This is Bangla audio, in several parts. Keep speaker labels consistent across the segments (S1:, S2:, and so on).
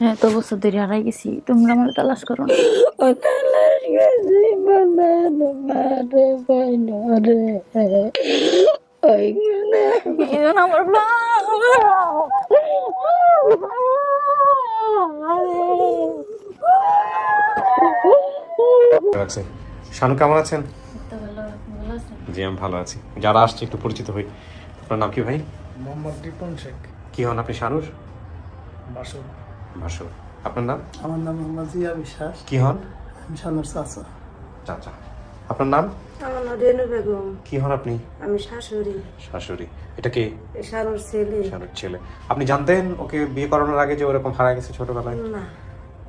S1: হ্যাঁ তো বছর ধরে হারাই গেছি। তোমরা আমার তালাশ করো না।
S2: আছে শানু কেমন আছেন? জি আমি ভালো আছি। যারা আসছে একটু পরিচিত হই। আপনার নাম কি ভাই?
S3: মোহাম্মদ রিপন শেখ।
S2: কি হন আপনি শানুর?
S3: বাসু
S2: ভাসুর আপনার নাম?
S3: আমার নাম মোহাম্মদ জিয়া বিশ্বাস।
S2: কি হন?
S3: আমি শানুর চাচা।
S2: চাচা। আপনার নাম?
S4: আমার নাম রেনু বেগম।
S2: কি হন আপনি?
S4: আমি শাশুড়ি।
S2: শাশুড়ি। এটা কে?
S4: শানুর ছেলে।
S2: শানুর ছেলে। আপনি জানতেন ওকে বিয়ে করানোর আগে যে ওরকম হারা গেছে ছোটবেলায়?
S4: না।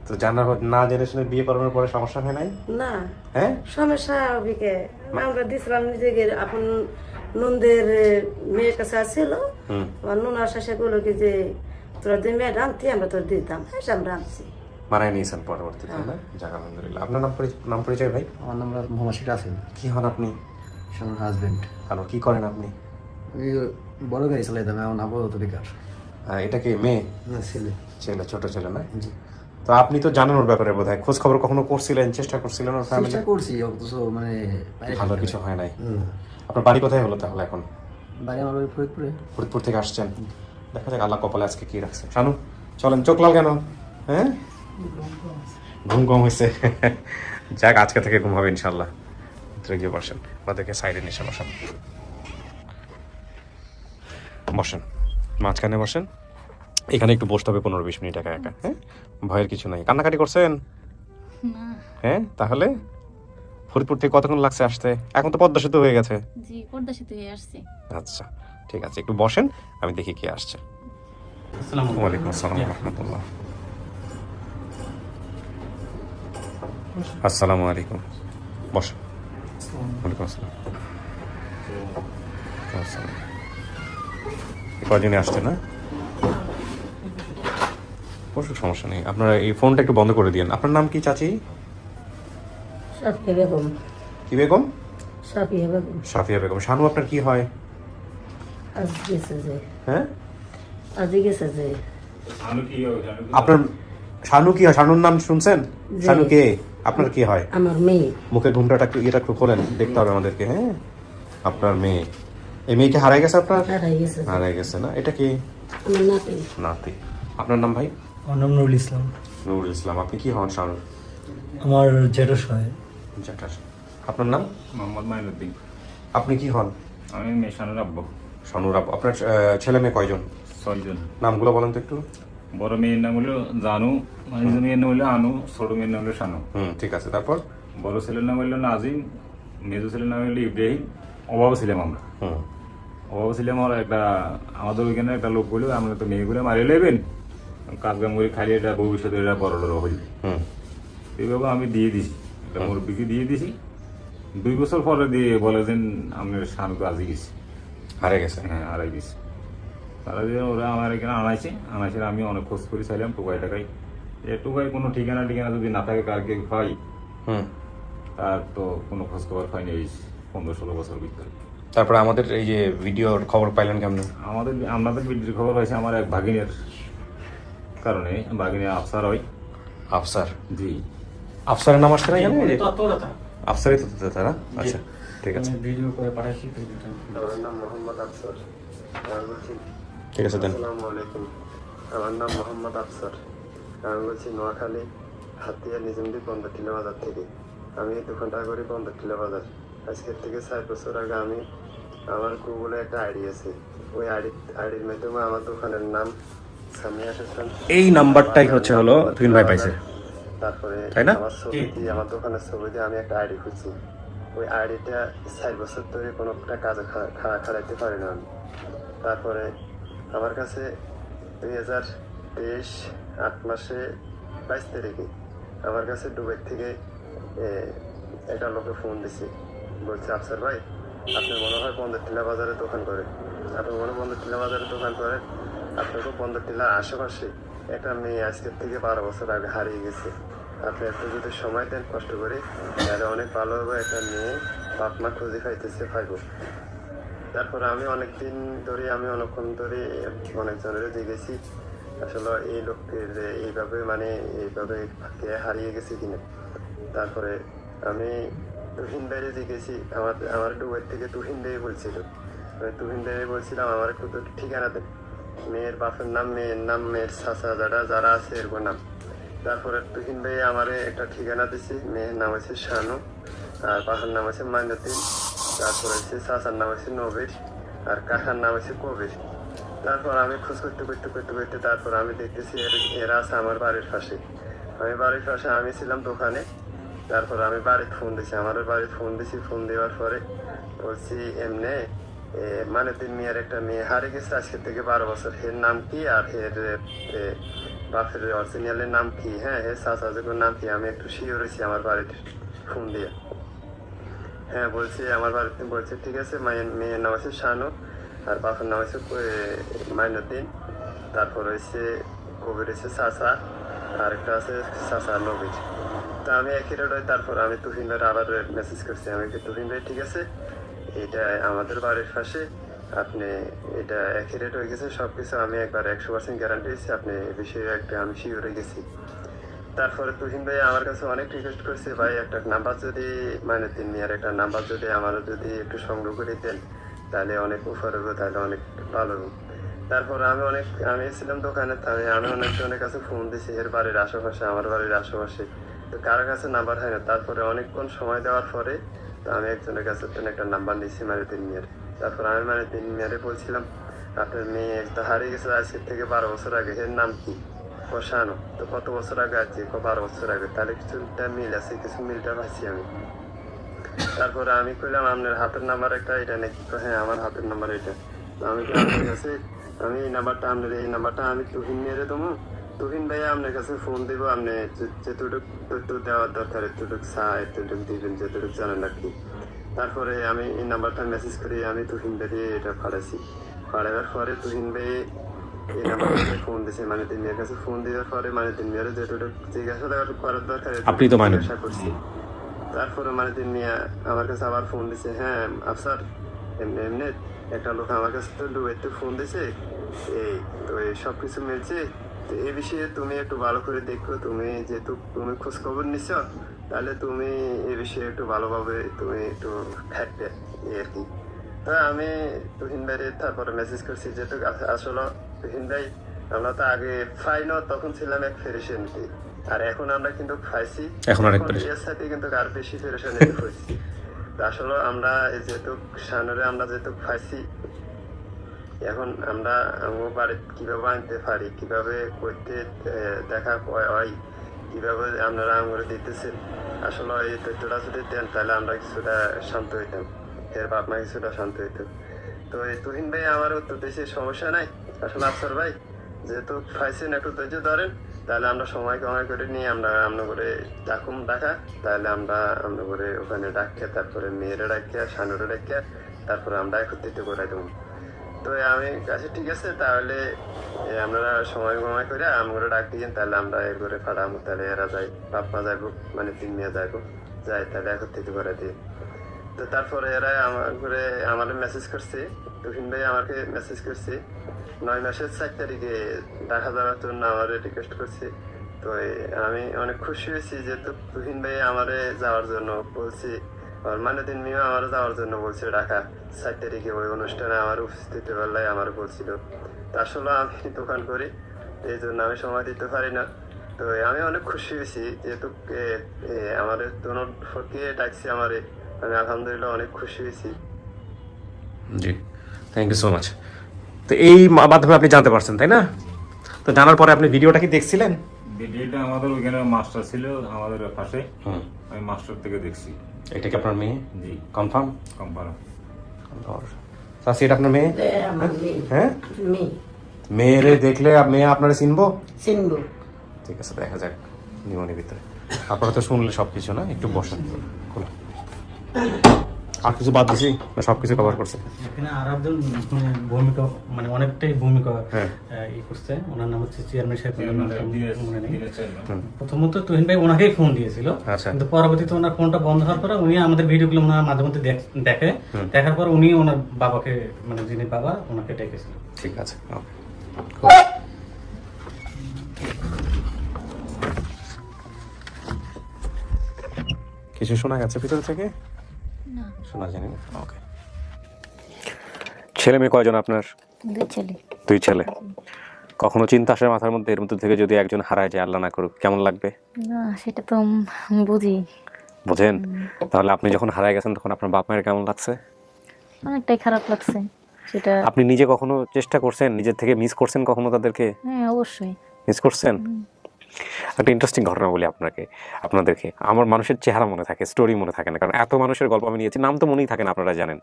S2: তো জানার না জেনে শুনে বিয়ে করানোর পরে সমস্যা হয় নাই?
S4: না।
S2: হ্যাঁ?
S4: সমস্যা অভিকে আমরা দিছিলাম নিজেকে আপন নন্দের মেয়ের কাছে আসছিল
S2: হুম।
S4: আমার নুনা শাসে গুলো কি যে তোরা যে মেয়ে রাঁধতি আমরা তোর দিতাম। হ্যাঁ আমরা রাঁধছি।
S2: মানায় নিয়েছেন পরবর্তীতে না যাক আলহামদুলিল্লাহ। আপনার নাম পরি- নাম পরিচয় ভাই?
S5: আমার নাম মোহাম্মদ শির আছেন
S2: কি হন আপনি?
S5: আমার হাজবেন্ড
S2: কি করেন আপনি?
S5: বড় গাড়ি চালাইতাম এখন আপাতত বেকার।
S2: এটা কি মেয়ে?
S5: না ছেলে।
S2: ছেলে ছোট ছেলে না? তো আপনি তো জানেন ওর ব্যাপারে বোধ হয় খোঁজ খবর কখনো করছিলেন চেষ্টা করছিলেন ওর ফ্যামিলি
S5: চেষ্টা করছি অথচ মানে
S2: ভালো কিছু
S5: হয়।
S2: হয় নাই। আপনার বাড়ি কোথায় হলো তাহলে এখন?
S5: বাড়ি আমার ফরিদপুর।
S2: থেকে আসছেন। দেখা যাক আল্লাহ কপালে আজকে কি রাখছে। শানু চলেন চোখ লাল কেন? হ্যাঁ? ঘুম কম হয়েছে। যাক আজকে থেকে ঘুম হবে ইনশাল্লাহ ভিতরে গিয়ে বসেন। আমাদেরকে সাইডে নিশে বসেন। বসেন। মাঝখানে বসেন। এখানে একটু বসতে হবে পনেরো বিশ মিনিট একা একা হ্যাঁ? ভয়ের কিছু নাই। কান্নাকাটি করছেন? হ্যাঁ? তাহলে? ফরিদপুর থেকে কতক্ষণ লাগছে আসতে? এখন তো পদ্মা সেতু হয়ে গেছে।
S1: জি পর্দা সেতু হয়ে আসছি।
S2: আচ্ছা। ঠিক আছে একটু বসেন আমি দেখি কে আসছে। ওয়ালাইকুম আসসালাম রহমতুল্লাহ। আসসালামু আলাইকুম। বসেন ওয়ালাইকুম আসসালাম। আসছে না? বসুক সমস্যা নেই। আপনারা এই ফোনটা একটু বন্ধ করে দিন আপনার নাম কি চাচি?
S4: সাফিয়া বেগম।
S2: কি বেগম?
S4: সাফিয়া বেগম।
S2: সাফিয়া বেগম। শানু আপনার কি হয়?
S4: আজ গেছে যে
S2: হ্যাঁ
S4: আজ গেছে যে
S2: আপনার শানু কি হয় শানুর নাম শুনছেন? শানু কে আপনার কি হয়?
S4: আমার মেয়ে।
S2: মুখের ঘুমটাটা একটু ইয়েটা একটু খোলেন দেখতে হবে আমাদেরকে হ্যাঁ? আপনার মেয়ে। এই মেয়েকে হারাই গেছে আপনার?
S4: হারাই গেছে।
S2: হারাই গেছে না? এটা কি?
S4: আমার নাতি।
S2: নাতি। আপনার নাম ভাই?
S3: আমার নাম নুরুল ইসলাম।
S2: নুরুল ইসলাম আপনি কি হন শানুর
S3: আমার জেঠস হয়।
S2: জ্যাঠার আপনার নাম?
S6: মোহাম্মদ মাইনুদ্দিন
S2: আপনি কি হন?
S6: আমি মেশানুর আব্বু।
S2: শানুর আপনার ছেলে মেয়ে কয়জন?
S6: ছয়জন।
S2: নামগুলো বলেন তো একটু।
S6: বড় মেয়ের নাম হলো জানু মেয়ের নাম হলো আনু ছোট মেয়ের নাম হলো শানু।
S2: হুম ঠিক আছে তারপর?
S6: বড় ছেলের নাম হলো নাজিম মেজো ছেলের নাম হলো ইব্রাহিম অভাব ছিলাম আমরা। অভাব ছিলাম আর একটা আমাদের ওইখানে একটা লোক বলে আমরা তো মেয়েগুলো মারিয়ে নেবেন কাজ কাম করে খালি এটা ভবিষ্যতে এটা বড় বড় হইবে এইভাবে আমি দিয়ে দিছি একটা মুরব্বীকে দিয়ে দিছি। দুই বছর পরে দিয়ে বলে যে আপনার শানুকে আজি গেছি।
S2: হারিয়ে গেছে।
S6: হ্যাঁ আড়াই পিস তারা দিয়ে ওরা আমার এখানে আনাইছে আনাইছে আমি অনেক খোঁজ করে চাইলাম টুকাই টাকাই। এ টুকাই কোনো ঠিকানা ঠিকানা যদি না থাকে কার কেউ
S2: হুম।
S6: তার তো কোনো খোঁজ খবর পাইনি এই পনেরো ষোলো বছর ভিতরে।
S2: তারপরে আমাদের এই যে ভিডিওর খবর পাইলেন কেমন?
S6: আমাদের আপনাদের বিদ্যুৎ খবর হয়েছে আমার এক ভাগিনের কারণে ভাগিনী আফসার হয়।
S2: আফসার?
S6: জি।
S2: আফসারের নাম আসছে না এখানে? আফসারই তো দাদা না আচ্ছা। ঠিক আছে।
S3: ভিডিও করে পাঠাইছি
S7: আমার নাম মোহাম্মদ আফসর। আমি বলছি
S2: ঠিক আছে দেন।
S7: আসসালামু আলাইকুম। আমার নাম মোহাম্মদ আফসর। আমি বলছি নোয়াখালী হাতিয়া নিজমদি পন্দরটিলা বাজার থেকে। আমি দোকানটা করি পন্দরটিলা বাজার। আজকের থেকে চার বছর আগে আমি আমার গুগলে একটা আইডি আছে। ওই আইডি আইডির মাধ্যমে আমার দোকানের নাম সামিয়া হাসান
S2: এই নাম্বারটাই হচ্ছে হলো তুহিন ভাই পাইছে।
S7: তারপরে
S2: তাই না?
S7: আমার ছবি দিয়ে আমার দোকানের ছবি দিয়ে আমি একটা আইডি খুঁজছি। ওই আইডিটা চার বছর ধরে কোনো একটা কাজে খা- খা- খাড়াইতে পারি না আমি। তারপরে আমার কাছে দুই হাজার তেইশ আট মাসে বাইশ তারিখে আমার কাছে দুবাই থেকে একটা লোকে ফোন দিছি। বলছে, আফসার ভাই, আপনি মনে হয় বন্দর টিলা বাজারে দোকান করেন আপনি মনে বন্দর টিলা বাজারে দোকান করেন আপনাকে বন্দর টিলার আশেপাশে একটা মেয়ে আজকের থেকে বারো বছর আগে হারিয়ে গেছে। আপনি একটু যদি সময় দেন কষ্ট করে, তাহলে অনেক ভালো হবে একটা মেয়ে বাপ মা খুঁজে খাইতেছে পাইব তারপর আমি অনেক দিন ধরে, আমি অনেকক্ষণ ধরে অনেকজনের জিগেছি আসলে এই লোককে যে এইভাবে মানে এইভাবে হারিয়ে গেছে কিনা। তারপরে আমি তুহিন বাইরে জিজ্ঞেসি আমার আমার ডুবের থেকে তুহিন বাইরে বলছিল। আমি তুহিন বাইরে বলছিলাম, আমার একটু ঠিকানা দেন। মেয়ের বাপের নাম, মেয়ের নাম, মেয়ের চাচা যারা যারা আছে, এরকম নাম। তারপরে তুহিন ভাই আমারে একটা ঠিকানা দিছি মেয়ের নাম হচ্ছে শানু আর বাহার নাম হচ্ছে মাইনুদ্দিন তারপর হচ্ছে চাচার নাম হচ্ছে নবীর আর কাকার নাম হচ্ছে কবির। তারপর আমি খোঁজ করতে করতে করতে করতে তারপর আমি দেখতেছি এর- এরা আছে আমার বাড়ির পাশে। আমি বাড়ির পাশে আমি ছিলাম দোকানে তারপর আমি বাড়িতে ফোন দিছি আমার বাড়িতে ফোন দিছি ফোন দেওয়ার পরে বলছি এমনি মানে তিন মেয়ের একটা মেয়ে হারে গেছে আজকে থেকে বারো বছর। হের নাম কি আর হের এ, বাপের অরিজিনালের নাম কি? হ্যাঁ হে চাচাজুকুর নাম কি? আমি একটু শিওর হয়েছি আমার বাড়িতে। ফোন দিয়ে। হ্যাঁ বলছি আমার বাড়িতে, বলছে, ঠিক আছে, মায়ের, মেয়ের নাম আছে শানু আর বাপের নাম হচ্ছে মাইনুদ্দিন। তারপর হচ্ছে কবির হচ্ছে চাচা আর একটা আছে চাচা নবীর তা আমি একই রেট তারপর আমি তুহিন ভাইয়ের আবার মেসেজ করছি। আমি তুহিন ভাই, ঠিক আছে? এটা আমাদের বাড়ির পাশে আপনি এটা একই রেট হয়ে গেছে সব কিছু আমি একবার একশো পার্সেন্ট গ্যারান্টি দিচ্ছি আপনি এ বিষয়ে একটা, আমি শিওর হয়ে গেছি। তারপরে তুহিন ভাই আমার কাছে অনেক রিকোয়েস্ট করছে, ভাই একটা নাম্বার যদি মানে তিন মেয়ের একটা নাম্বার যদি আমার যদি একটু সংগ্রহ করে দেন, তাহলে অনেক উপর হবে, তাহলে অনেক ভালো হবে। তারপর আমি অনেক, আমি ছিলাম দোকানে আমি অনেকজনের কাছে ফোন দিছি, এর বাড়ির আশেপাশে, আমার বাড়ির আশেপাশে। তো কারোর কাছে নাম্বার হয় না, তারপরে অনেকক্ষণ সময় দেওয়ার পরে, তো আমি একজনের কাছে একটা নাম্বার নিয়েছি মানে তিন মেয়ের। তারপর আমি মানে তিন মেয়েরে বলছিলাম আপনার মেয়ে একটা হারিয়ে গেছে আজকের থেকে বারো বছর আগে। এর নাম কি? বসানো তো কত বছর আগে আছে বারো বছর আগে? তাহলে কিছুটা মিল আছে, কিছু মিলটা পাচ্ছি আমি। তারপরে আমি কইলাম, আপনার হাতের নাম্বার একটা, এটা নাকি? হ্যাঁ আমার হাতের নাম্বার এটা। আমি আপনার আমি এই নাম্বারটা আপনার এই নাম্বারটা আমি তুহিন মেরে দেবো? তুহিন ভাই আপনার কাছে ফোন দিব। আপনি যে- যেটুক তথ্য দেওয়ার দরকার এতটুক চা এতটুক দিবেন যেটুক জানেন আর কি। তারপরে আমি এই নাম্বারটা মেসেজ করে আমি তুহিন ভাইয়ে এটা ফাড়াইছি ফাড়াবার পরে তুহিন ভাই এই নাম্বারটাতে ফোন দিছে। মানে তিন মেয়ের কাছে ফোন দেওয়ার পরে মানে তিন মেয়ের যেটুক জিজ্ঞাসা করার দরকার
S2: আপনি তো মানেন।
S7: জিজ্ঞাসা করছি। তারপরে মানে তিনি আমার কাছে আবার ফোন দিছে হ্যাঁ আফসার এমনি এমনি একটা লোক আমার কাছে তো ডুবেতে ফোন দিছে। এই তো এই সব কিছু মিলছে তো এই বিষয়ে তুমি একটু ভালো করে দেখো। তুমি যেহেতু তুমি খোঁজ খবর নিছ তাহলে তুমি এই বিষয়ে একটু ভালোভাবে তুমি একটু থাকবে এই আর কি। তা আমি তুহিন ভাইরে তারপরে মেসেজ করছি যেহেতু আসলে তুহিন ভাই আমরা তো আগে ফাই না তখন ছিলাম এক ফেরিসেন্টি আর এখন আমরা কিন্তু ফাইছি
S2: এখন।
S7: এর সাথে কিন্তু আর বেশি পেরেশানি হয়েছি আসলে আমরা যেহেতু সানরে আমরা যেহেতু ফাইছি এখন আমরা আমার বাড়িতে কীভাবে আনতে পারি, কীভাবে করতে দেখা হয় কীভাবে আপনারা আঙুরে দিতেছেন? আসলে এই তথ্যটা যদি দেন, তাহলে আমরা কিছুটা শান্ত হইতাম। এর বাপ মা কিছুটা শান্ত হইতাম তো এই তুহিন ভাই, আমার উত্তর দেশে সমস্যা নাই। আসলে আফসার ভাই, যেহেতু ফাইছেন একটু ধৈর্য ধরেন। তাহলে আমরা সময় কমায় করে নিয়ে আমরা আমরা করে ডাকুম ডাকা তাহলে আমরা আমরা করে ওখানে ডাকিয়ে, তারপরে মেয়েরা ডাকিয়া সানুরে ডাকিয়া, তারপরে আমরা একত্রিত করে দেবো। তো আমি কাছে ঠিক আছে তাহলে এ, আপনারা সময় কমায় করে আমরা ডাক দিয়েন তাহলে আমরা এর করে ফাড়াবো তাহলে এরা যাই বাপ মা যাইব মানে তিন মেয়ে যাইব যাই তাহলে একত্রিত করে দিই তো তারপরে এরা আমার করে আমার মেসেজ করছে তুহিন ভাই আমাকে মেসেজ করছে নয় মাসের চার তারিখে দেখা যাওয়ার জন্য আমার রিকোয়েস্ট করছে। তো আমি অনেক খুশি হয়েছি যে তুহিন ভাই আমারে যাওয়ার জন্য বলছি আর মানে দিন মেয়েও আমার যাওয়ার জন্য বলছে ঢাকা। চার তারিখে ওই অনুষ্ঠানে আমার উপস্থিত বেলায় আমার বলছিল তা আসলে আমি দোকান করি এই জন্য আমি সময় দিতে পারি না। তো আমি অনেক খুশি হয়েছি যেহেতু আমার দোনো ফটকে ডাকছি আমারে আমি আলহামদুলিল্লাহ অনেক খুশি হয়েছি।
S2: জি থ্যাংক ইউ সো মাচ তো এই মাধ্যমে আপনি জানতে পারছেন তাই না? তো জানার পরে আপনি ভিডিওটা কি দেখছিলেন?
S6: ভিডিওটা আমাদের ওইখানে মাস্টার ছিল আমাদের পাশে। আমি মাস্টার থেকে দেখছি।
S2: এটা কি আপনার মেয়ে?
S6: জি।
S2: কনফার্ম
S6: কনফার্ম
S2: স্যার এটা আপনার মেয়ে? হ্যাঁ?
S4: মেয়ে।
S2: মেয়েরে দেখলে মেয়ে আপনারা চিনবো?
S4: চিনবো।
S2: ঠিক আছে দেখা যাক নিমনের ভিতরে। আপনারা তো শুনলে সব কিছু না? একটু বসেন। খোলা। বাদ দিছি মানে না কভার করছে।
S3: এখানে আর মানে ভূমিকা মানে অনেকটাই ভূমিকা
S2: হ্যাঁ।
S3: ই করছে। ওনার নাম হচ্ছে চেয়ারম্যান সাহেব মনে নেই। প্রথমত তুহিন ভাই ওনাকেই ফোন দিয়েছিল।
S2: আচ্ছা।
S3: কিন্তু পরবর্তীতে ওনার ফোনটা বন্ধ হওয়ার উনি আমাদের ভিডিওগুলো ওনার মাঝে মধ্যে দেখে দেখার পর উনি ওনার বাবাকে মানে যিনি বাবা ওনাকে ডেকেছিল।
S2: ঠিক আছে ওকে কিছু শোনা গেছে ভিতর থেকে? শোনা জানি না ওকে ছেলে মেয়ে কয়জন আপনার?
S1: দুই ছেলে।
S2: দুই ছেলে। কখনো চিন্তা আসে মাথার মধ্যে এর মধ্যে থেকে যদি একজন হারায় যায় আল্লাহ না করুক কেমন লাগবে?
S1: না সেটা তো বুঝি।
S2: বুঝেন? তাহলে আপনি যখন হারায় গেছেন তখন আপনার বাপ মায়ের কেমন লাগছে?
S1: অনেকটাই খারাপ লাগছে। সেটা
S2: আপনি নিজে কখনো চেষ্টা করছেন? নিজের থেকে মিস করছেন কখনো তাদেরকে?
S1: হ্যাঁ অবশ্যই।
S2: মিস করছেন? একটা ইন্টারেস্টিং ঘটনা বলি আপনাকে আপনাদেরকে। আমার মানুষের চেহারা মনে থাকে স্টোরি মনে থাকে না কারণ এত মানুষের গল্প আমি নিয়েছি নাম তো মনেই থাকে না আপনারা জানেন।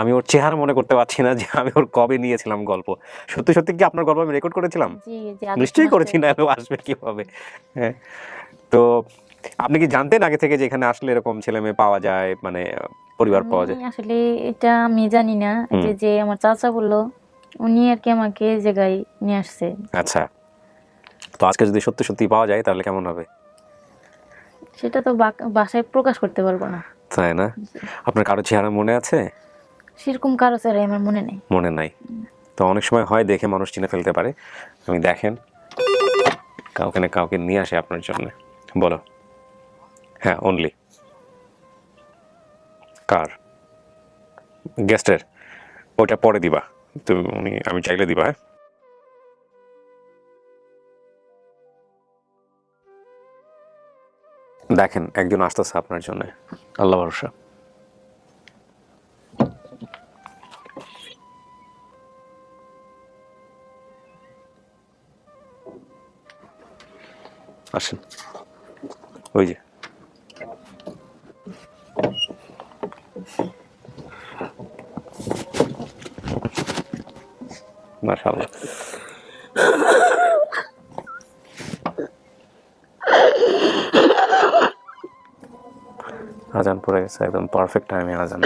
S2: আমি ওর চেহারা মনে করতে পারছি না যে আমি ওর কবে নিয়েছিলাম গল্প। সত্যি সত্যি কি আপনার গল্প আমি রেকর্ড করেছিলাম? নিশ্চয়ই করেছি না আসবে কীভাবে? হ্যাঁ। তো আপনি কি জানতেন আগে থেকে যে এখানে আসলে এরকম ছেলে মেয়ে পাওয়া যায় মানে পরিবার পাওয়া যায়?
S1: আসলে এটা আমি জানি না। যে যে আমার চাচা বলল উনি আর কি আমাকে এই জায়গায় নিয়ে আসছে।
S2: আচ্ছা। তো আজকে যদি সত্যি সত্যি পাওয়া যায় তাহলে কেমন হবে?
S1: সেটা তো বাসায় প্রকাশ করতে পারব না।
S2: তাই না? আপনার কারও চেহারা মনে আছে?
S1: সেরকম কারও ছাড়াই আমার মনে নেই।
S2: মনে নাই। তো অনেক সময় হয় দেখে মানুষ চিনে ফেলতে পারে। আমি দেখেন কাউকে না কাউকে নিয়ে আসে আপনার জন্য। বলো। হ্যাঁ অনলি কার? গেস্টের ওইটা পরে দিবা। তুমি উনি আমি চাইলে দিবা হ্যাঁ? দেখেন একজন আসতেছে আপনার জন্য। আল্লাহ ভরসা। আসেন। ওই যে। মাশাআল্লাহ। আজান পড়ে গেছে একদম পারফেক্ট টাইমে আজান।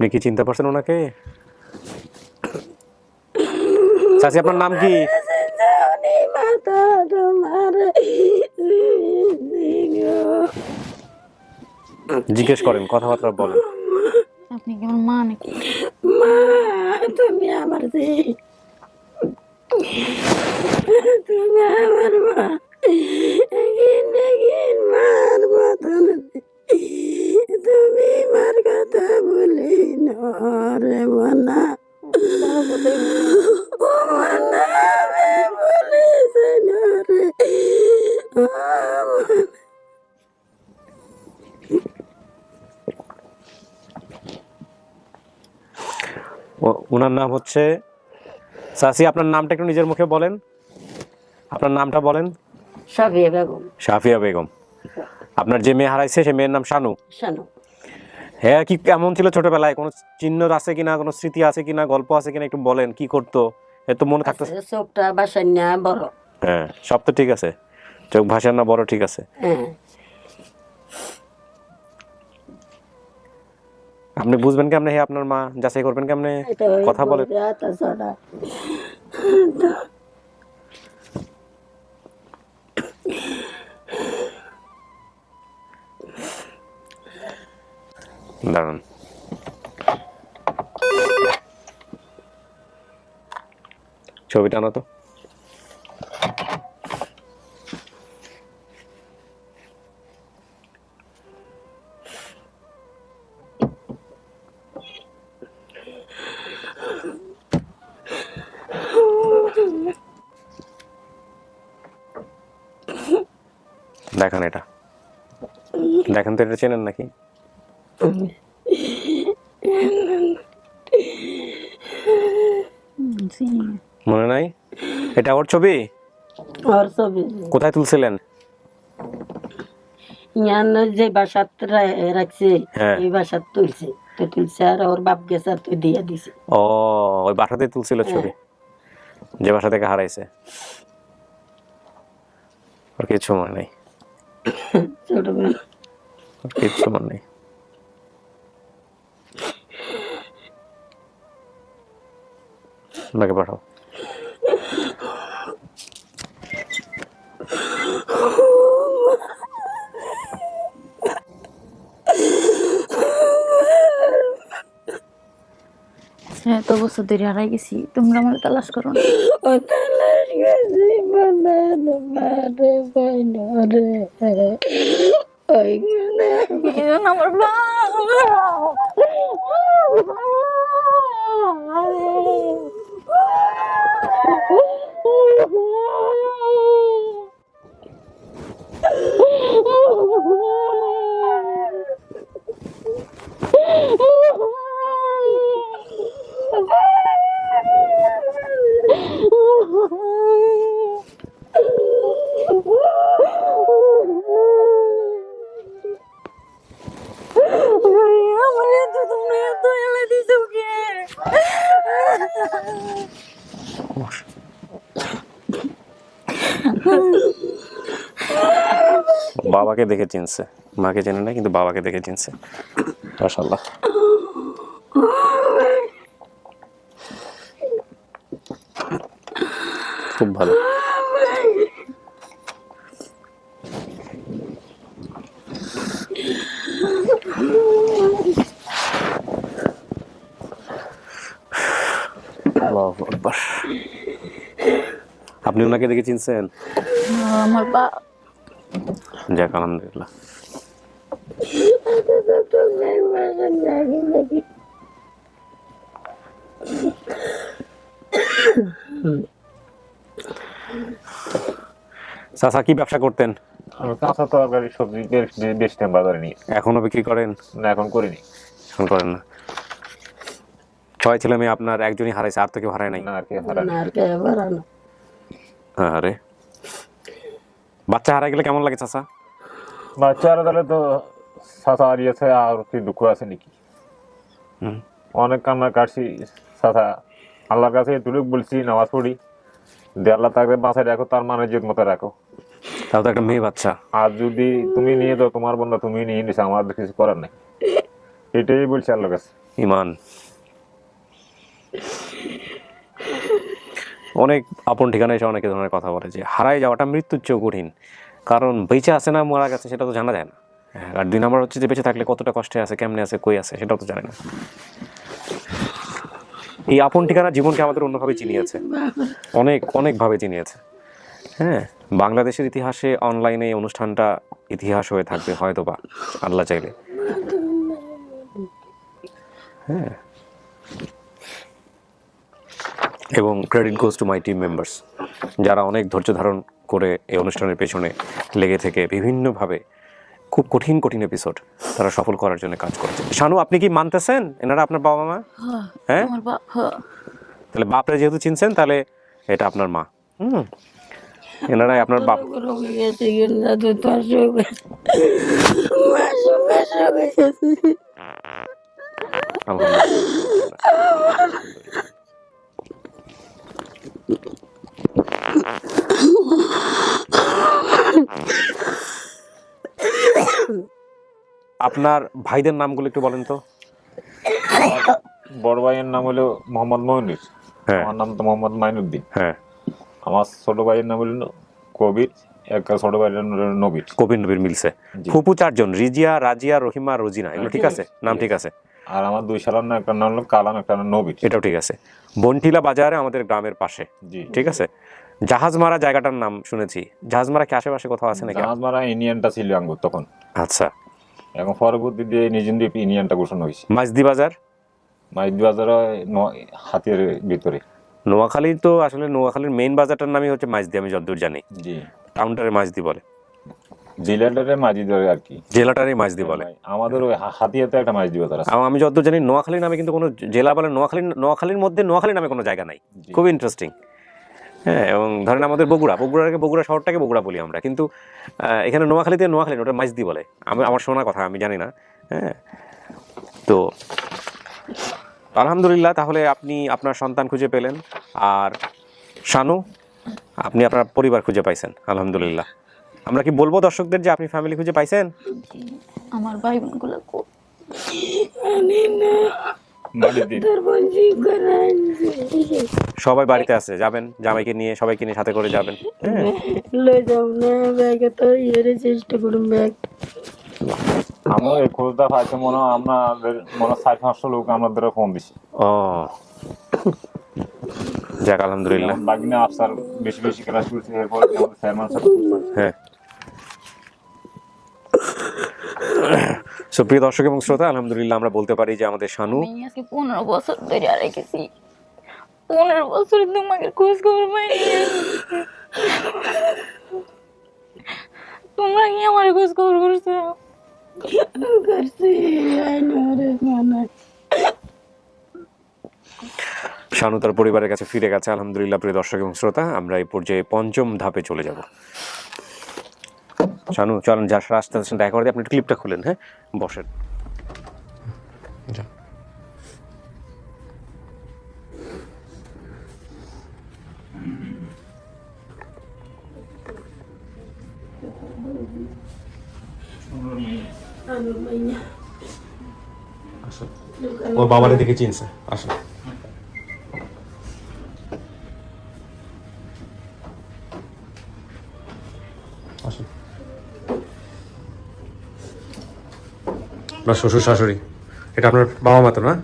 S2: আপনি কি চিনতে পারছেন ওনাকে? চাচি আপনার নাম কি? জিজ্ঞেস করেন কথাবার্তা বলেন।
S1: আপনি কি আমার মা নাকি?
S4: তুমি আমার তুমি আমার মা। রে ও আমি বলিস রে। ও মনা।
S2: ও- ওনার নাম হচ্ছে সাসি আপনার নামটা একটু নিজের মুখে বলেন। আপনার নামটা বলেন।
S4: সাবিয়া বেগম।
S2: শাফিয়া বেগম। আপনার যে মেয়ে হারাইছে সে মেয়ের নাম শানু?
S4: শানু।
S2: হ্যাঁ কি কেমন ছিল ছোটবেলায়? কোনো চিহ্ন আছে কিনা কোনো স্মৃতি আছে কিনা গল্প আছে কিনা একটু বলেন কি করতো? এত মনে থাকতো
S4: চোখটা বাসায় না বড়।
S2: হ্যাঁ সব তো ঠিক আছে। চোখ ভাষা না বড় ঠিক আছে।
S4: হ্যাঁ।
S2: আপনি বুঝবেন কেমনে হে আপনার মা? যাচাই করবেন কেমনে? কথা বলেন। দাঁড়ান। ছবিটা আনো তো। দেখান এটা। দেখেন তো এটা চেনেন নাকি। মনে নাই? এটা ওর ছবি?
S4: ওর ছবি।
S2: কোথায় তুলছিলেন?
S4: ইয়ান যে বাসাত রাখছে
S2: হ্যাঁ।
S4: এই বাসাত তুলছে। তো তুলছে আর ওর বাপ গেছে আর তুই দিয়ে দিছে।
S2: ও ওই বাসাতে তুলছিল ছবি? যে বাসা থেকে হারাইছে? আর কিছু মনে নেই।
S4: ছোটবেলা
S2: কিচ্ছু মনে নেই। ওনাকে পাঠাও।
S1: হ্যাঁ তো বছর ধরে হারাই গেছি। তোমরা আমার তালাশ করো না।
S4: ও তালাশ গেছি মানে
S1: আমার এত তোমরা এত এলে দিছো কে
S2: বাবাকে দেখে চিনছে। মাকে চেনে না কিন্তু বাবাকে দেখে চিনছে। মাশাল্লাহ খুব ভালো আল্লাহু আকবার। আপনি ওনাকে দেখে চিনছেন?
S1: আমার বা
S2: যাক আলহামদুলিল্লাহ। চাচা কি ব্যবসা করতেন?
S6: আমি কাঁচা তরকারি সবজি বেচতাম বাজারে নিয়ে
S2: এখনও বিক্রি করেন?
S6: না এখন করিনি।
S2: এখন করেন না। ছয় ছেলে মেয়ে আপনার একজনই হারাইছে আর তো কেউ হারায় নাই?
S6: না আর কি হারা
S4: আর কে বাড়ানো
S2: আরে। বাচ্চা হারাই গেলে কেমন লাগে চাচা?
S6: বাচ্চারা তাহলে তো সাথা হারিয়েছে আর কি দুঃখ আছে নাকি। অনেক কান্না কাটছি সাথা আল্লাহর কাছে তুলুক বলছি নামাজ পড়ি। যে আল্লাহ তাকে বাঁচায় রাখো তার মানে জিত মতো রাখো।
S2: তাও তো একটা মেয়ে বাচ্চা।
S6: আর যদি তুমি নিয়ে দাও তোমার বন্ধা তুমি নিয়ে নিছো আমার কিছু করার নেই। এটাই বলছি আল্লাহর কাছে।
S2: ইমান। অনেক আপন ঠিকানা এসে অনেকে ধরনের কথা বলে যে হারাই যাওয়াটা মৃত্যুর চেয়েও কঠিন। কারণ বেঁচে আছে না মারা গেছে সেটা তো জানা যায় না। হ্যাঁ, আর দুই নাম্বার হচ্ছে যে বেঁচে থাকলে কতটা কষ্টে আছে কেমনে আছে কই আছে সেটাও তো জানে না। এই আপন ঠিকানা জীবনকে আমাদের অন্যভাবে চিনিয়েছে। অনেক অনেকভাবে চিনিয়েছে। হ্যাঁ বাংলাদেশের ইতিহাসে অনলাইনে এই অনুষ্ঠানটা ইতিহাস হয়ে থাকবে হয়তো বা আল্লাহ চাইলে। হ্যাঁ এবং credit goes to my team members যারা অনেক ধৈর্য ধারণ করে এই অনুষ্ঠানের পেছনে লেগে থেকে বিভিন্নভাবে খুব কঠিন কঠিন এপিসোড তারা সফল করার জন্য কাজ করেছে। শানু আপনি কি মানতেছেন? এনারা আপনার বাবা মা? হ্যাঁ
S1: বাপ হ্যাঁ।
S2: তাহলে বাপরে যেহেতু চিনছেন তাহলে এটা আপনার মা। হুম। এনারাই আপনার বাপ। আলহামদুলিল্লাহ। আপনার ভাইদের নামগুলো একটু বলেন তো।
S6: বড় ভাইয়ের নাম হলো মোহাম্মদ মইনুর
S2: হ্যাঁ।
S6: আমার নাম তো মোহাম্মদ মাইনুদ্দিন।
S2: হ্যাঁ।
S6: আমার ছোট ভাইয়ের নাম হলো কবির একটা ছোট ভাইয়ের নবীর।
S2: কবির নবীর মিলছে। ফুপু চারজন রিজিয়া রাজিয়া রহিমা রোজিনা এগুলো ঠিক আছে? নাম ঠিক আছে?
S6: আর আমার দুই সালার নাম একটা নাম হলো কালাম একটা নাম নবীর
S2: এটাও ঠিক আছে। বনটিলা বাজারে আমাদের গ্রামের পাশে
S6: জি।
S2: ঠিক আছে? জাহাজমারা জায়গাটার নাম শুনেছি। জাহাজমারা কি আশেপাশে কোথাও আছে নাকি?
S6: জাহাজ মারা ইউনিয়নটা ছিল আঙ্গুর তখন।
S2: আচ্ছা।
S6: এখন পরবর্তী দিয়ে নিজেন্দ্বীপ ইউনিয়নটা ঘোষণা হয়েছে।
S2: মাঝদি বাজার?
S6: মাইদ বাজার হাতের ভিতরে।
S2: নোয়াখালী তো আসলে নোয়াখালীর মেইন বাজারটার নামই হচ্ছে মাঝদি আমি যতদূর জানি।
S6: জি।
S2: কাউন্টারে মাঝদি বলে।
S6: জেলাটারে মাঝি ধরে আর কি।
S2: জেলাটারই মাঝদি বলে।
S6: আমাদের ওই হাতিয়াতে একটা মাঝি বাজার আছে।
S2: আমি যতদূর জানি নোয়াখালী নামে কিন্তু কোনো জেলা বলে নোয়াখালী নোয়াখালীর মধ্যে নোয়াখালী নামে কোনো জায়গা নাই। খুব ইন্টারেস্টিং হ্যাঁ এবং ধরেন আমাদের বগুড়া। বগুড়াকে বগুড়া শহরটাকে বগুড়া বলি আমরা। কিন্তু এখানে নোয়াখালীতে নোয়াখালী ওটা মাঝদি বলে। আমি আমার শোনা কথা আমি জানি না। হ্যাঁ। তো আলহামদুলিল্লাহ তাহলে আপনি আপনার সন্তান খুঁজে পেলেন। আর শানু আপনি আপনার পরিবার খুঁজে পাইছেন। আলহামদুলিল্লাহ। আমরা কি বলব দর্শকদের যে আপনি ফ্যামিলি খুঁজে পাইছেন?
S1: আমার ভাই বোনগুলো
S2: সবাই বাড়িতে আছে যাবেন জামাইকে নিয়ে সবাইকে নিয়ে সাথে করে যাবেন। হ্যাঁ।
S1: লয়ে যাও না ব্যাগে তো চেষ্টা করুন ব্যাগ।
S6: আমরা এই খোঁজটা পাইছে মনে হয় আমাদের মনে হয় ষাট পাঁচশো লোক আমাদের ফোন দিছি।
S2: ও। যাক আলহামদুলিল্লাহ।
S6: বাগিনা আফসার বেশি বেশি ক্লাস করছে এরপর আমাদের চেয়ারম্যান স্যার
S2: হ্যাঁ সুপ্রিয় দর্শক এবং শ্রোতা আলহামদুলিল্লাহ আমরা বলতে পারি যে আমাদের শানু
S1: আজকে পনেরো বছর ধরে রেখেছি। পনেরো বছর তোমাকে খোঁজ খবর পাইনি। তোমরা কি আমার খোঁজ খবর করছ?
S2: শানু তার পরিবারের কাছে ফিরে গেছে আলহামদুলিল্লাহ প্রিয় দর্শক এবং শ্রোতা। আমরা এই পর্যায়ে পঞ্চম ধাপে চলে যাব। শানু চলেন যার রাস্তা আছেন দেখা করে আপনি একটু ক্লিপটা খুলেন হ্যাঁ? বসেন।
S8: ওর বাবারে দেখে চিনছে। আসুন আসুন আপনার শ্বশুর শাশুড়ি। এটা আপনার বাবা মা তো না?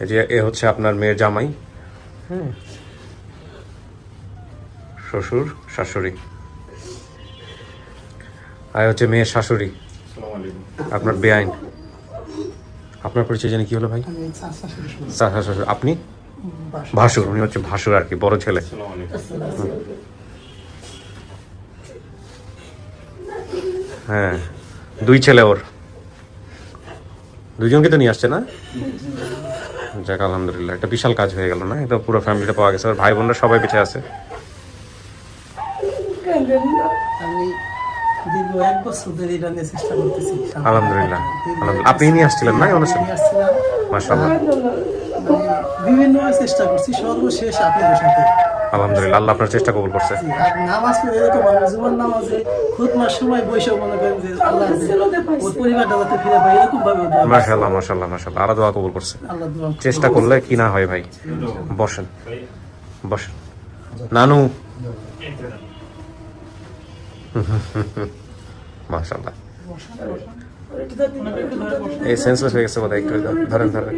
S8: এই যে এ হচ্ছে আপনার মেয়ের জামাই। হ্যাঁ শ্বশুর শাশুড়ি। আর হচ্ছে মেয়ের শাশুড়ি। আপনার বেআইন। আপনার পরিচয় জানি কি হলো ভাই? শ্বশুর আপনি? ভাসুর উনি হচ্ছে ভাসুর আর কি বড় ছেলে। হুম। হ্যাঁ। দুই ছেলে ওর। দুইজনকে তো নিয়ে আসছে না? যাক আলহামদুলিল্লাহ একটা বিশাল কাজ হয়ে গেল না? এটা পুরো ফ্যামিলিটা পাওয়া গেছে। আর ভাই বোনরা সবাই বেঁচে আছে।
S2: আলহামদুলিল্লাহ আপনি নিয়ে আসছিলেন না অনুষ্ঠান? মাসাল্লাহ
S9: বিভিন্ন চেষ্টা করছি সর্বশেষ আপনাদের সাথে।
S2: আলহামদুলিল্লাহ আল্লাহ আপনার চেষ্টা কবুল করছে।
S9: আর নামাজ পড়ে এরকম আমি জীবন নামাজে খুদমার সময় বসে মনে করেন যে আল্লাহ যে ওর পরিবারটা যাতে ফিরে পাই এরকম ভাবে দোয়া করছি।
S2: দোয়া কবুল। চেষ্টা করলে কি না হয় ভাই? বসেন। বসেন। নানু। মাশাল্লাহ এই সেন্সলেস হয়ে গেছে বোধহয় একটু ধরেন ধরেন।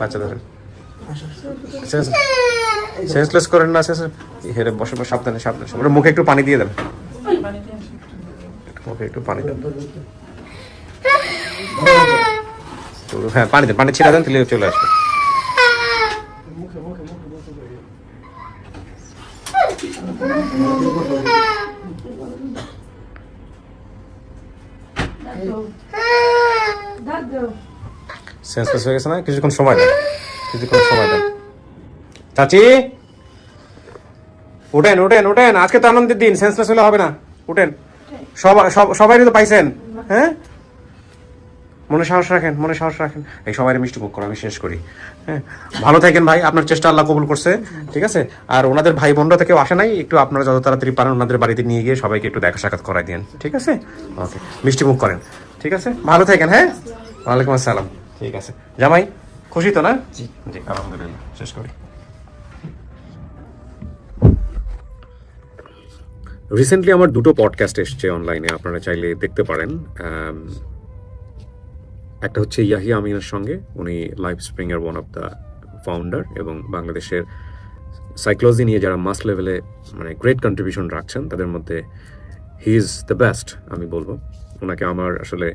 S2: বাচ্চা ধরেন। সেন্সলেস করেন না শেষ হেরে বসে বসে, সাবধানে সাবধানে। ওর মুখে একটু পানি দিয়ে দেন। মুখে একটু পানি দেন। হ্যাঁ পানি দেন, পানি ছিটা দেন, তাহলে চলে আসবে। সেন্সলেস হয়ে গেছে না? কিছুক্ষণ সময় দেন কিছুক্ষণ সময় দেন চাচি! উঠেন উঠেন উঠেন। আজকে তো আনন্দের দিন সেন্সলেস হলে হবে না। সবাই সবাই তো পাইছেন। হ্যাঁ? মনে সাহস রাখেন, মনে সাহস রাখেন। এই সবাই মিষ্টি মুখ করো আমি শেষ করি। হ্যাঁ? ভালো থাকেন ভাই, আপনার চেষ্টা আল্লাহ কবুল করছে, ঠিক আছে? আর ওনাদের ভাই বোনরা থেকেও আসে নাই, একটু আপনারা যত তাড়াতাড়ি পারেন ওনাদের বাড়িতে নিয়ে গিয়ে সবাইকে একটু দেখা সাক্ষাৎ করাই দিন ঠিক আছে? ওকে মিষ্টি মুখ করেন, ঠিক আছে? ভালো থাকেন হ্যাঁ? ওয়ালাইকুম আসসালাম। ঠিক আছে। জামাই? খুশি তো না? জি। জি আলহামদুলিল্লাহ শেষ করি। রিসেন্টলি আমার দুটো পডকাস্ট এসছে অনলাইনে আপনারা চাইলে দেখতে পারেন। একটা হচ্ছে ইয়াহিয়া আমিনের সঙ্গে উনি লাইফ স্প্রিং এর ওয়ান অফ দ্য ফাউন্ডার এবং বাংলাদেশের সাইকোলজি নিয়ে যারা মাস লেভেলে মানে গ্রেট কন্ট্রিবিউশন রাখছেন তাদের মধ্যে হি ইজ দ্য বেস্ট আমি বলব। ওনাকে আমার আসলে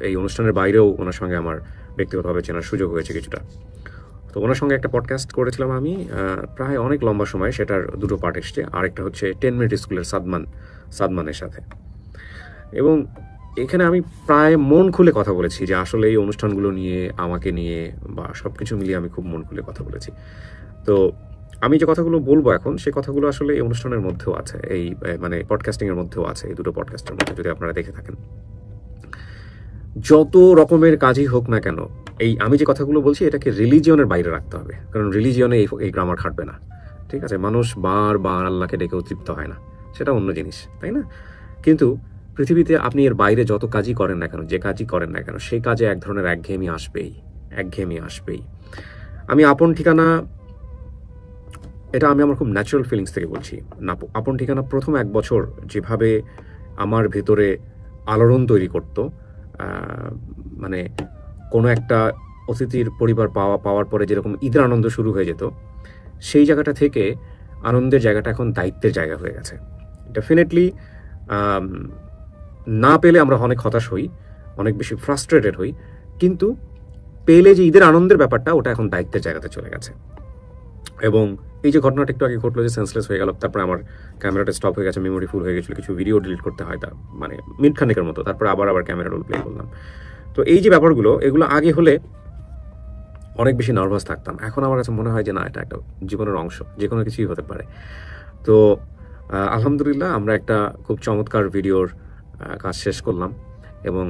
S2: এই অনুষ্ঠানের বাইরেও ওনার সঙ্গে আমার ব্যক্তিগতভাবে চেনার সুযোগ হয়েছে কিছুটা। তো ওনার সঙ্গে একটা পডকাস্ট করেছিলাম আমি প্রায় অনেক লম্বা সময়, সেটার দুটো পার্ট এসছে। আরেকটা হচ্ছে টেন মিনিট স্কুলের সাদমান, সাদমানের সাথে। এবং এখানে আমি প্রায় মন খুলে কথা বলেছি যে আসলে এই অনুষ্ঠানগুলো নিয়ে, আমাকে নিয়ে বা সব কিছু মিলিয়ে আমি খুব মন খুলে কথা বলেছি। তো আমি যে কথাগুলো বলব এখন সেই কথাগুলো আসলে এই অনুষ্ঠানের মধ্যেও আছে, এই মানে পডকাস্টিংয়ের মধ্যেও আছে, এই দুটো পডকাস্টের মধ্যে, যদি আপনারা দেখে থাকেন। যত রকমের কাজই হোক না কেন, এই আমি যে কথাগুলো বলছি, এটাকে রিলিজিয়নের বাইরে রাখতে হবে। কারণ রিলিজিয়নে এই এই গ্রামার খাটবে না। ঠিক আছে? মানুষ বারবার আল্লাহকে ডেকে তৃপ্ত হয় না। সেটা অন্য জিনিস, তাই না? কিন্তু পৃথিবীতে আপনি এর বাইরে যত কাজই করেন না কেন, যে কাজই করেন না কেন সেই কাজে এক ধরনের একঘেয়েমি আসবেই। একঘেয়েমি আসবেই। আমি আপন ঠিকানা, এটা আমি আমার খুব ন্যাচারাল ফিলিংস থেকে বলছি। না- আপন ঠিকানা প্রথম এক বছর যেভাবে আমার ভেতরে আলোড়ন তৈরি করতো মানে কোনো একটা অতিথির পরিবার পাওয়া, পাওয়ার পরে যেরকম ঈদের আনন্দ শুরু হয়ে যেত, সেই জায়গাটা থেকে আনন্দের জায়গাটা এখন দায়িত্বের জায়গা হয়ে গেছে। ডেফিনেটলি না পেলে আমরা অনেক হতাশ হই, অনেক বেশি ফ্রাস্ট্রেটেড হই, কিন্তু পেলে যে ঈদের আনন্দের ব্যাপারটা, ওটা এখন দায়িত্বের জায়গাতে চলে গেছে। এবং এই যে ঘটনাটা একটু আগে ঘটলো যে সেন্সলেস হয়ে গেল, তারপরে আমার ক্যামেরাটা স্টপ হয়ে গেছে মেমোরি ফুল হয়ে গেছিল, কিছু ভিডিও ডিলিট করতে হয় তা মানে মিনিট মতো, তারপরে আবার আবার ক্যামেরা রোল প্লে করলাম। তো এই যে ব্যাপারগুলো, এগুলো আগে হলে অনেক বেশি নার্ভাস থাকতাম। এখন আমার কাছে মনে হয় যে না, এটা একটা জীবনের অংশ, যে কোনো কিছুই হতে পারে। তো আলহামদুলিল্লাহ আমরা একটা খুব চমৎকার ভিডিওর কাজ শেষ করলাম এবং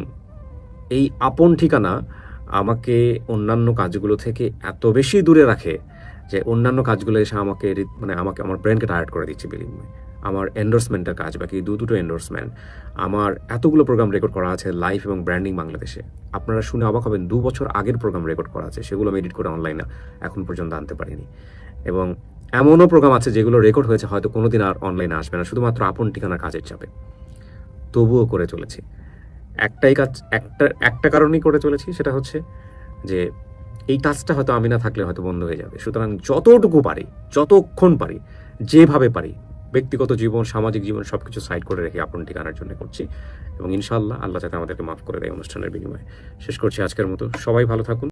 S2: এই আপন ঠিকানা আমাকে অন্যান্য কাজগুলো থেকে এত বেশি দূরে রাখে যে অন্যান্য কাজগুলো এসে আমাকে মানে আমাকে আমার ব্রেনকে টায়ার্ড করে দিচ্ছে বিলিং আমার এন্ডোর্সমেন্টের কাজ, বাকি দু দুটো এন্ডোর্সমেন্ট আমার এতগুলো প্রোগ্রাম রেকর্ড করা আছে লাইভ এবং ব্র্যান্ডিং বাংলাদেশে। আপনারা শুনে অবাক হবেন, দু বছর আগের প্রোগ্রাম রেকর্ড করা আছে, সেগুলো আমি এডিট করে অনলাইনে এখন পর্যন্ত আনতে পারিনি। এবং এমনও প্রোগ্রাম আছে যেগুলো রেকর্ড হয়েছে, হয়তো কোনো দিন আর অনলাইনে আসবে না, শুধুমাত্র আপন ঠিকানার কাজের চাপে। তবুও করে চলেছি। একটাই কাজ, একটা একটা কারণেই করে চলেছি, সেটা হচ্ছে যে এই কাজটা হয়তো আমি না থাকলে হয়তো বন্ধ হয়ে যাবে। সুতরাং যতটুকু পারি, যতক্ষণ পারি, যেভাবে পারি, ব্যক্তিগত জীবন, সামাজিক জীবন সব কিছু সাইড করে রেখে আপন ঠিকানার জন্য করছি। এবং ইনশাল্লাহ আল্লাহ যাতে আমাদেরকে মাফ করে দেয় অনুষ্ঠানের বিনিময়ে। শেষ করছি আজকের মতো। সবাই ভালো থাকুন।